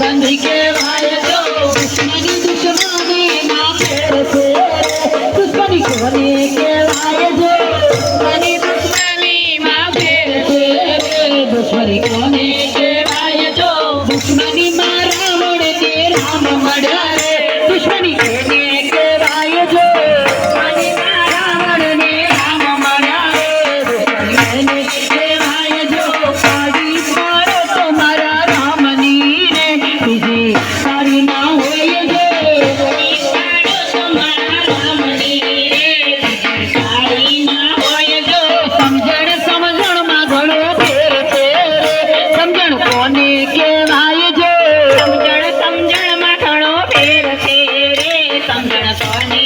बंदी के भाई तो दुश्मनी दुश्मनी ना फेर से दुश्मनी को लेके Sandana Sani